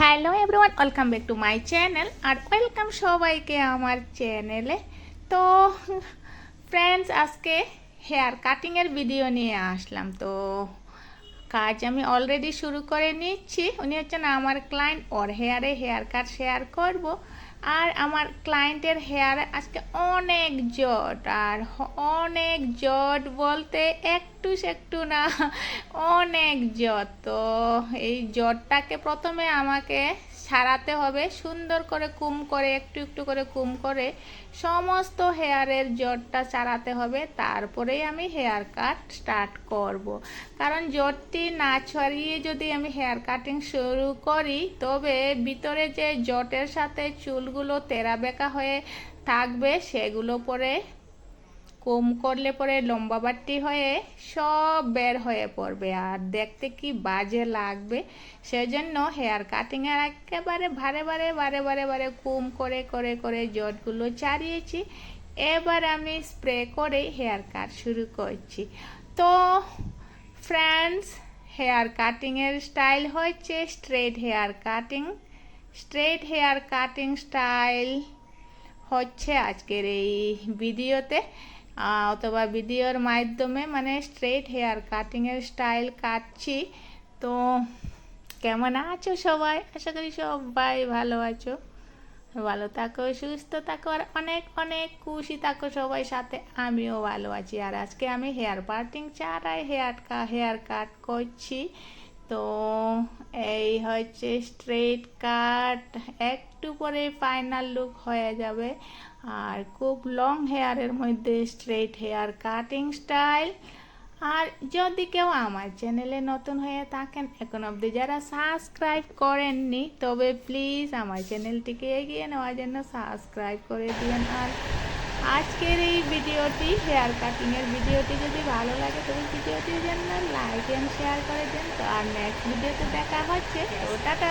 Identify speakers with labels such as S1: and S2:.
S1: Hello everyone welcome back to my channel R welcome সবাইকে আমার চ্যানেলে তো ফ্রেন্ডস আজকে হেয়ার কাটিংয়ের ভিডিও নিয়ে আসলাম। তো কাজ আমি অলরেডি শুরু করে নিচ্ছি। উনি হচ্ছেন আমার ক্লায়েন্ট ওর হেয়ারে হেয়ার কাট শেয়ার করব। আর আমার ক্লায়েন্টের হেয়ার আজকে অনেক জট, আর অনেক জট বলতে একটু একটু না, অনেক জট। তো এই জটটাকে প্রথমে আমাকে ছাড়াতে হবে, সুন্দর করে কুম করে, একটু একটু করে কুম করে সমস্ত হেয়ারের জটটা ছাড়াতে হবে তারপরেই আমি হেয়ার কাট স্টার্ট করব। কারণ জটটি না ছড়িয়ে যদি আমি হেয়ার কাটিং শুরু করি, তবে ভিতরে যে জটের সাথে চুলগুলো তেরা বেঁকা হয়ে থাকবে, সেগুলো পরে কম করলে পরে লম্বা বাট্টি হয়ে সব বের হয়ে পড়বে। আর দেখতে কি বাজে লাগবে? সেজন্য হেয়ার কাটিংয়ের একেবারে বারে বারে বারে বারে বারে কুম করে করে করে জটগুলো চারিয়েছি এবার আমি স্প্রে করে হেয়ার কাট শুরু করছি। তো ফ্রেন্ডস, হেয়ার কাটিংয়ের স্টাইল হচ্ছে straight hair cutting. Straight hair cutting style হচ্ছে আজকের এই ভিডিওতে। অথবা ভিডিওর মাধ্যমে মানে স্ট্রেট হেয়ার কাটিংয়ের স্টাইল কাটছি। তো কেমন আছো সবাই? আশা করি সবাই ভালো আছো। ভালো থাকো, সুস্থ থাকো, আর অনেক অনেক খুশি থাকো সবাই সাথে। আমিও ভালো আছি। আর আজকে আমি হেয়ার পার্টিং চারাই হেয়ার হেয়ার কাট করছি। তো এই হচ্ছে স্ট্রেট কাট একটু পরে ফাইনাল লুক হয়ে যাবে। আর খুব লং হেয়ারের মধ্যে স্ট্রেট হেয়ার কাটিং স্টাইল আর যদি কেউ আমার চ্যানেলে নতুন হয়ে থাকেন, এখন অবধি যারা সাবস্ক্রাইব করেননি, তবে প্লিজ আমার চ্যানেলটিকে এগিয়ে নেওয়ার জন্য সাবস্ক্রাইব করে দিন আর আজকের এই ভিডিওটি হেয়ার কাটিংয়ের ভিডিওটি যদি ভালো লাগে, তবে ভিডিওটির জন্য লাইক অ্যান্ড শেয়ার করে দেন। তো আর নেক্সট ভিডিওতে দেখা হচ্ছে। তো টাটা